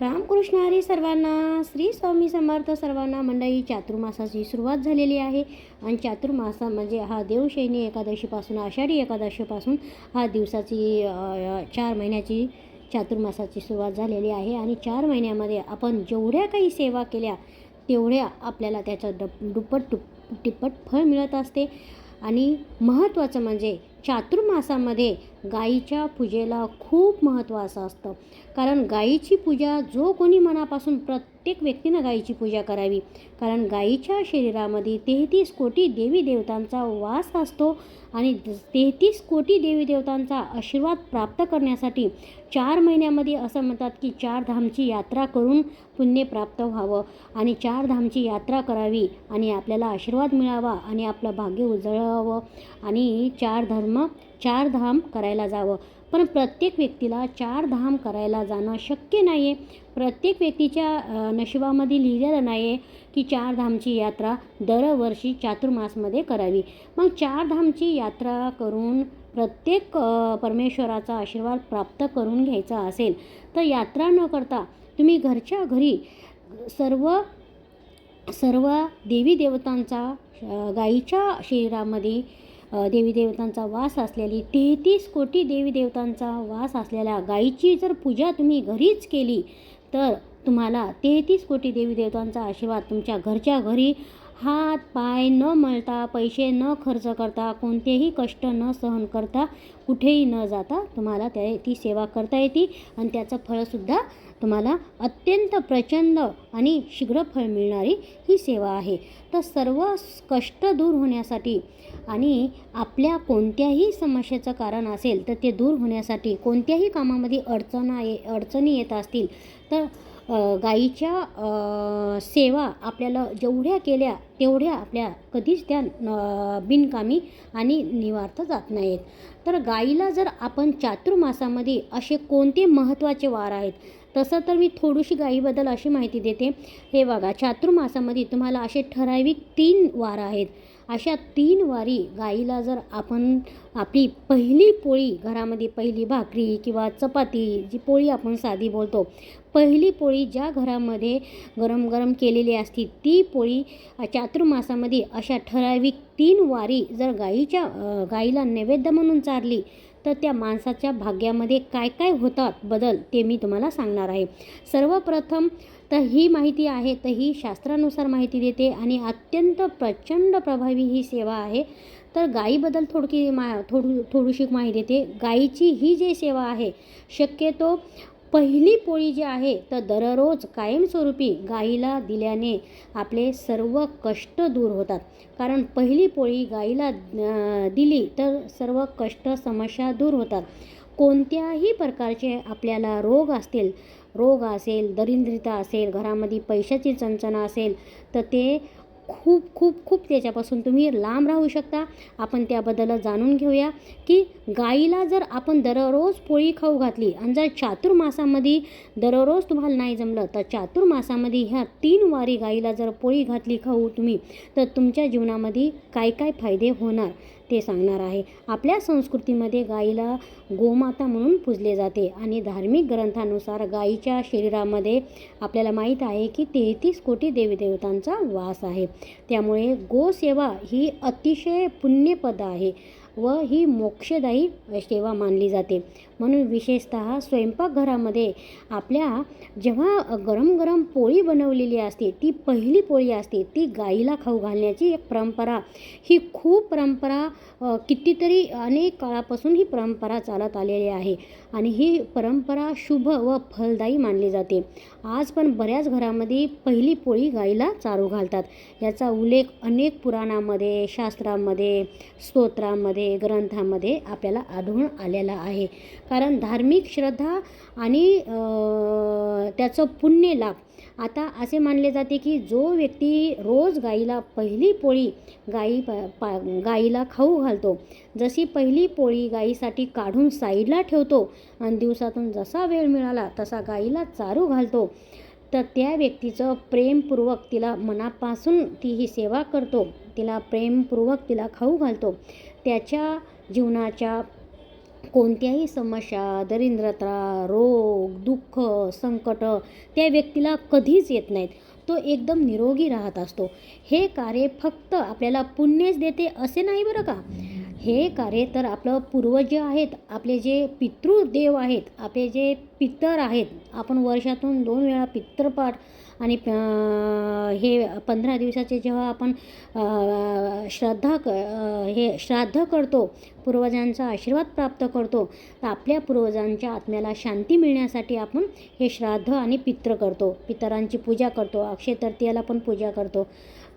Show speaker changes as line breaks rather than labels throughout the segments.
रामकृष्ण हरी सर्वांना श्री स्वामी समर्थ सर्वांना मंडळी चातुर्मासाची सुरुवात झालेली आहे. आणि चातुर्मासा म्हणजे हा देवशैनी एकादशीपासून आषाढी एकादशीपासून हा दिवसाची चार महिन्याची चातुर्मासाची सुरुवात झालेली आहे. आणि चार महिन्यामध्ये आपण जेवढ्या काही सेवा केल्या तेवढ्या आपल्याला त्याचं डप दुप्पट टुप टिप्पट फळ मिळत असते. आणि महत्त्वाचं म्हणजे चातुर्मासामध्ये गाईच्या पूजेला खूप महत्त्व असं असतं. कारण गाईची पूजा जो कोणी मनापासून प्रत्येक व्यक्तीनं गाईची पूजा करावी. कारण गाईच्या शरीरामध्ये तेहतीस कोटी देवी देवतांचा वास असतो आणि तेहतीस कोटी देवी देवतांचा आशीर्वाद प्राप्त करण्यासाठी चार महिन्यामध्ये असं म्हणतात की चार धामची यात्रा करून पुण्य प्राप्त व्हावं आणि चार धामची यात्रा करावी आणि आपल्याला आशीर्वाद मिळावा आणि आपलं भाग्य उजळावं आणि चार धर्म चार धाम करायला जावं. पण प्रत्येक व्यक्तीला चार धाम करायला जाणं शक्य नाही आहे प्रत्येक व्यक्तीच्या नशिबामध्ये लिहिलेलं नाही आहे की चार धामची यात्रा दरवर्षी चातुर्मासमध्ये करावी. मग चार धामची यात्रा करून प्रत्येक परमेश्वराचा आशीर्वाद प्राप्त करून घ्यायचा असेल तर यात्रा न करता तुम्ही घरच्या घरी सर्व सर्व देवी देवतांचा गाईच्या शरीरामध्ये देवी देवतांचा वास असलेली तेहतीस कोटी देवी देवतांचा वास असलेल्या गाईची जर पूजा तुम्ही घरीच केली तर तुम्हाला तेहतीस कोटी देवी देवतांचा आशीर्वाद तुमच्या घरच्या घरी हात पाय न मळता पैसे न खर्च करता कोणतेही कष्ट न सहन करता कुठेही न जाता तुम्हाला त्या ती सेवा करता येते आणि त्याचं फळसुद्धा तुम्हाला अत्यंत प्रचंड आणि शीघ्र फळ मिळणारी ही सेवा आहे. तर सर्व कष्ट दूर होण्यासाठी आणि आपल्या कोणत्याही समस्येचं कारण असेल तर ते दूर होण्यासाठी कोणत्याही कामामध्ये अडचण ये अडचणी येत असतील तर गाईच्या सेवा आपल्याला जेवढ्या केल्या तेवढ्या आपल्या कधीच त्या न- बिनकामी आणि निवार्थ जात नाहीत. तर गाईला जर आपण चातुर्मासामध्ये असे कोणते महत्त्वाचे वार आहेत? तसं तर मी थोडीशी गाईबद्दल अशी माहिती देते. हे बघा चातुर्मासामध्ये तुम्हाला असे ठराविक तीन वार आहेत. अशा तीन वारी गाईला जर आपण आपली पहिली पोळी घरामध्ये पहिली भाकरी किंवा चपाती जी पोळी आपण साधी बोलतो पहिली पोळी ज्या घरामध्ये गरम गरम केलेली असती ती पोळी चातुर्मासामध्ये अशा ठराविक तीन वारी जर गाईच्या गाईला नैवेद्य म्हणून चारली तर त्या माणसाच्या भाग्यामध्ये काय काय होतात बदल ते मी तुम्हाला सांगणार आहे. सर्वप्रथम तर ही माहिती आहे तर ही शास्त्रानुसार माहिती देते आणि अत्यंत प्रचंड प्रभावी ही सेवा आहे. तर गाईबद्दल थोडकी मा थोडू थोडीशी माहिती देते. गाईची ही जी सेवा आहे शक्यतो पहिली पोळी जी आहे तर दररोज कायमस्वरूपी गाईला दिल्याने आपले सर्व कष्ट दूर होतात. कारण पहिली पोळी गाईला दिली तर सर्व कष्ट समस्या दूर होतात. कोणत्याही प्रकारचे आपल्याला रोग असतील रोग असेल दरिद्रता असेल घरामध्ये पैशाची चणचणा असेल तर ते खूप खूप खूप त्याच्यापासून तुम्ही लांब राहू शकता. आपण त्याबद्दल जाणून घेऊया की गाईला जर आपण दररोज पोळी खाऊ घातली आणि जर चातुर्मासामध्ये दररोज तुम्हाला नाही जमलं तर चातुर्मासामध्ये ह्या तीन वारी गाईला जर पोळी घातली खाऊ तुम्ही तर तुमच्या जीवनामध्ये काय काय फायदे होणार? ते सांगणार आहे. आपल्या संस्कृतीमध्ये गाईला गोमाता म्हणून पूजले जाते आणि धार्मिक ग्रंथानुसार गाईच्या शरीरामध्ये आपल्याला माहीत आहे की तेहतीस कोटी देवीदेवतांचा वास आहे. त्यामुळे गोसेवा ही अतिशय पुण्यपद आहे. व ही मोक्षदायी सेवा मानली जाते. म्हणून विशेषतः स्वयंपाकघरामध्ये आपल्या जेव्हा गरम गरम पोळी बनवलेली असते ती पहिली पोळी असते ती गाईला खाऊ घालण्याची एक परंपरा. ही खूप परंपरा कितीतरी अनेक काळापासून ही परंपरा चालत आलेली आहे आणि ही परंपरा शुभ व फलदायी मानली जाते. आज पण बऱ्याच घरामध्ये पहिली पोळी गाईला चारू घालतात. याचा उल्लेख अनेक पुराणामध्ये शास्त्रामध्ये स्तोत्रामध्ये ग्रंथामध्ये आपल्याला आढळून आलेला आहे. कारण धार्मिक श्रद्धा आणि त्याचं पुण्य लाभ. आता असे मानले जाते की जो व्यक्ती रोज गाईला पहिली पोळी गाई प पा गाईला खाऊ घालतो जशी पहिली पोळी गाईसाठी काढून साईडला ठेवतो आणि दिवसातून जसा वेळ मिळाला तसा गाईला चारू घालतो तर त्या व्यक्तीचं प्रेमपूर्वक तिला मनापासून ती ही सेवा करतो. तिला प्रेमपूर्वक तिला खाऊ घालतो. त्याच्या जीवनाच्या कोणत्याही समस्या दरिद्रता रोग दुःख संकट त्या व्यक्तीला कधीच येत नाहीत. तो एकदम निरोगी राहत असतो. हे कार्य फक्त आपल्याला पुण्यच देते असे नाही बरं का? हे कार्य तर आपलं पूर्वज जे आहेत आपले जे पितृदेव आहेत आपले जे पितर आहेत आपण वर्षातून दोन वेळा पितृपाठ आणि हे पंधरा दिवसाचे जेव्हा आपण श्रद्धा क हे श्राद्ध करतो पूर्वजांचा आशीर्वाद प्राप्त करतो तर आपल्या पूर्वजांच्या आत्म्याला शांती मिळण्यासाठी आपण हे श्राद्ध आणि पित्र करतो. पितरांची पूजा करतो अक्षय तृतीयाला पण पूजा करतो.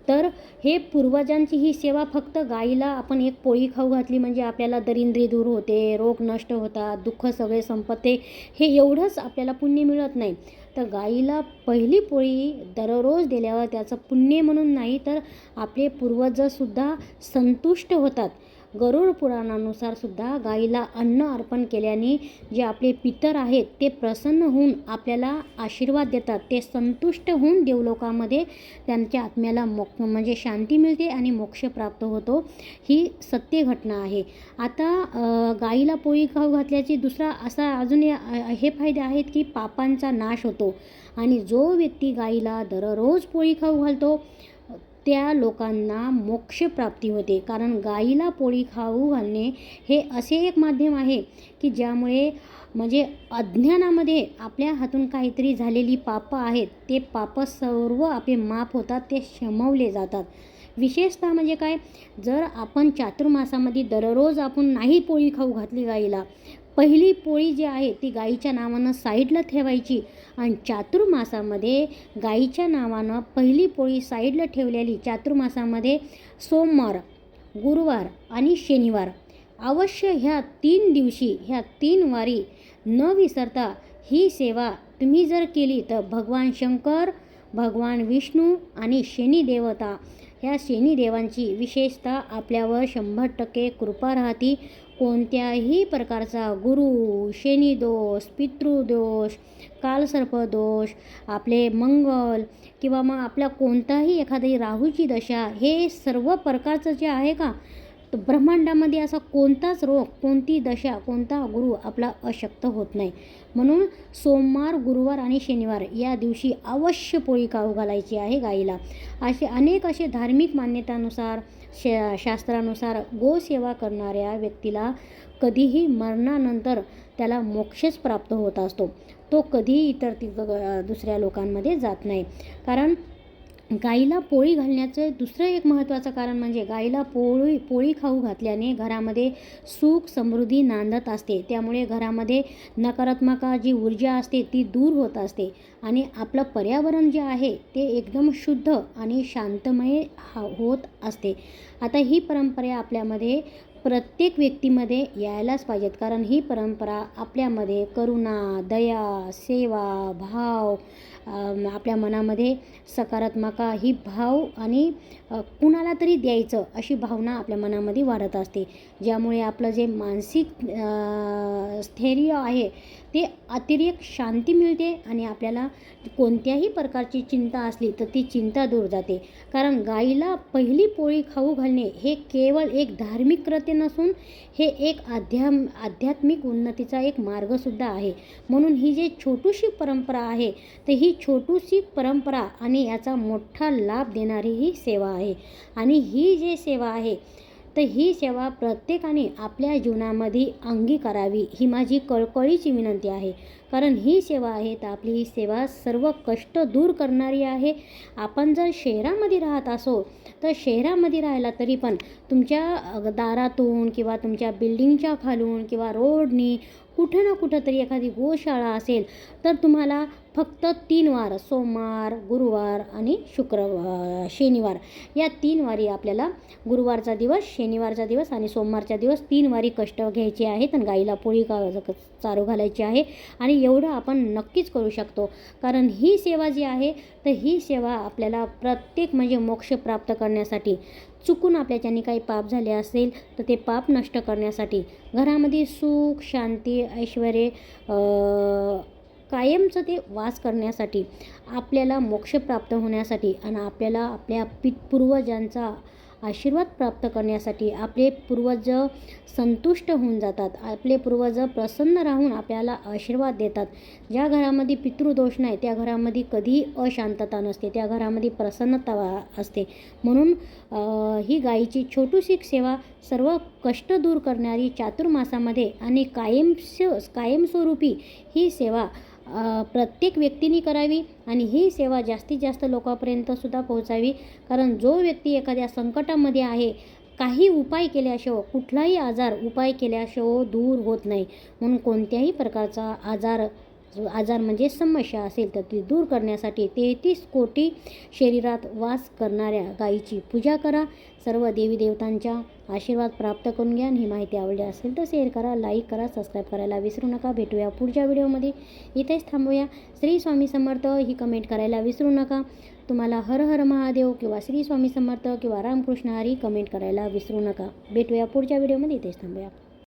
तर हे पूर्वजांची ही सेवा फक्त गाईला आपण एक पोळी खाऊ घातली म्हणजे आपल्याला दरिंद्री दूर होते रोग नष्ट होतात दुःख सगळे संपते हे एवढंच आपल्याला पुण्य मिळत नाही. तर गाईला पहिली पोळी दररोज दिल्यावर त्याचं पुण्य म्हणून नाही तर आपले पूर्वजसुद्धा संतुष्ट होतात. गरुड पुराणानुसार सुद्धा गाईला अन्न अर्पण केल्याने जे आपले पितर आहेत ते प्रसन्न होऊन आपल्याला आशीर्वाद देतात. ते संतुष्ट होऊन देवलोकामध्ये त्यांच्या आत्म्याला मोक्ष म्हणजे शांती मिळते आणि मोक्ष प्राप्त होतो. ही सत्य घटना आहे. आता गाईला पोळी खाऊ घातल्याची दुसरा असा अजून हे फायदे आहेत की पापांचा नाश होतो. आणि जो व्यक्ती गाईला दररोज पोळी खाऊ घालतो त्या लोकांना मोक्षप्राप्ती होते. कारण गाईला पोळी खाऊ घालणे हे असे एक माध्यम आहे की ज्यामुळे म्हणजे अज्ञानामध्ये आपल्या हातून काहीतरी झालेली पापं आहेत. ते पापं सर्व आपले माफ होतात ते शमवले जातात. विशेषतः म्हणजे काय? जर आपण चातुर्मासामध्ये दररोज आपण नाही पोळी खाऊ घातली गाईला पहिली पोळी जी आहे ती गाईच्या नावानं साईडला ठेवायची आणि चातुर्मासामध्ये गाईच्या नावानं पहिली पोळी साईडला ठेवलेली. चातुर्मासामध्ये सोमवार गुरुवार आणि शनिवार. अवश्य ह्या तीन दिवशी ह्या तीन वारी न विसरता ही सेवा तुम्ही जर केली तर भगवान शंकर भगवान विष्णू आणि शनी देवता ह्या शनिदेवांची विशेषतः आपल्यावर शंभर टक्के कृपा राहती. कोणत्याही प्रकारचा गुरु शनिदोष पितृदोष कालसर्पदोष आपले मंगल किंवा मग आपल्या कोणताही एखादी राहूची दशा हे सर्व प्रकारचं जे आहे का तर ब्रह्मांडामध्ये असा कोणताच रोग कोणती दशा कोणता गुरु आपला अशक्त होत नाही. म्हणून सोमवार गुरुवार आणि शनिवार या दिवशी अवश्य पोळी काऊ घालायची आहे गाईला. असे अनेक असे धार्मिक मान्यतानुसार शा शास्त्रानुसार गोसेवा करणाऱ्या व्यक्तीला कधीही मरणानंतर त्याला मोक्षच प्राप्त होत असतो. तो कधीही इतर ती दुसऱ्या लोकांमध्ये जात नाही. कारण गाईला पोळी घालण्याचं दुसरं एक महत्त्वाचं कारण म्हणजे गाईला पोळी पोळी खाऊ घातल्याने घरामध्ये सुख समृद्धी नांदत असते. त्यामुळे घरामध्ये नकारात्मक जी ऊर्जा असते ती दूर होत असते. आणि आपलं पर्यावरण जे आहे ते एकदम शुद्ध आणि शांतमय हा होत असते. आता ही परंपरा आपल्यामध्ये प्रत्येक व्यक्तीमध्ये यायलाच पाहिजेत. कारण ही परंपरा आपल्यामध्ये करुणा दया सेवा भाव आपल्या मनामध्ये सकारात्मक ही भाव आणि कुणाला तरी द्यायचं अशी भावना आपल्या मनामध्ये वाढत असते. ज्यामुळे आपलं जे मानसिक स्थैर्य आहे ते अतिरेक शांती मिळते आणि आपल्याला कोणत्याही प्रकारची चिंता असली तर ती चिंता दूर जाते. कारण गाईला पहिली पोळी खाऊ घालणे हे केवळ एक धार्मिक कृत्य नसून हे एक आध्याम आध्यात्मिक उन्नतीचा एक मार्गसुद्धा आहे. म्हणून ही जी छोटीशी परंपरा आहे तर ही छोटूशी परंपरा आणि याचा मोठा लाभ देणारी ही सेवा आहे. आणि ही जी सेवा आहे तर ही सेवा प्रत्येकाने आपल्या जीवनामध्ये अंगी करावी ही माझी कळकळीची विनंती आहे. कारण ही सेवा आहे तर आपली ही सेवा सर्व कष्ट दूर करणारी आहे. आपण जर शहरामध्ये राहत असो तर शहरामध्ये राहिला तरी पण तुमच्या दारातून किंवा तुमच्या बिल्डिंगच्या खालून किंवा रोडनी कुठं ना कुठं तरी एखादी गोशाळा असेल तर तुम्हाला फक्त तीन वार सोमवार गुरुवार आणि शुक्रवार शनिवार. या तीन वारी आपल्याला गुरुवारचा दिवस शनिवारचा दिवस आणि सोमवारचा दिवस तीन वारी कष्ट घ्यायचे आहेत आणि गाईला पोळी का चारू घालायची आहे आणि एवढं आपण नक्कीच करू शकतो. कारण ही सेवा जी आहे तर ही सेवा आपल्याला प्रत्येक म्हणजे मोक्ष प्राप्त करण्यासाठी चुकून आपल्याच्याने काही पाप झाले असेल तर ते पाप नष्ट करण्यासाठी घरामध्ये सुख शांती ऐश्वर्य कायमचं ते वास करण्यासाठी आपल्याला मोक्ष प्राप्त होण्यासाठी आणि आपल्याला आपल्या पूर्वजांचा आशीर्वाद प्राप्त करण्यासाठी आपले पूर्वज संतुष्ट होऊन जातात. आपले पूर्वज प्रसन्न राहून आपल्याला आशीर्वाद देतात. ज्या घरामध्ये पितृदोष नाही त्या घरामध्ये कधीही अशांतता नसते त्या घरामध्ये प्रसन्नता वा- असते. म्हणून ही गायीची छोटीशी सेवा सर्व कष्ट दूर करणारी चातुर्मासामध्ये आणि कायम कायमस्वरूपी ही सेवा प्रत्येक व्यक्तीने करावी आणि ही सेवा जास्तीत जास्त लोकांपर्यंतसुद्धा पोहोचावी. कारण जो व्यक्ती एखाद्या संकटामध्ये आहे काही उपाय केल्याशिवाय कुठलाही आजार उपाय केल्याशिवाय दूर होत नाही. म्हणून कोणत्याही प्रकारचा आजार आजार म्हणजे समस्या असेल तर ती दूर करण्यासाठी तेहतीस कोटी शरीरात वास करणाऱ्या गायीची पूजा करा. सर्व देवी देवतांच्या आशीर्वाद प्राप्त करून घ्या. ही माहिती आवडली असेल तर शेअर करा लाईक करा सबस्क्राईब करायला विसरू नका. भेटूया पुढच्या व्हिडिओमध्ये. इथेच थांबूया. श्री स्वामी समर्थ ही कमेंट करायला विसरू नका. तुम्हाला हर हर महादेव किंवा श्री स्वामी समर्थ किंवा रामकृष्ण हरी कमेंट करायला विसरू नका. भेटूया पुढच्या व्हिडिओमध्ये. इथेच थांबूया.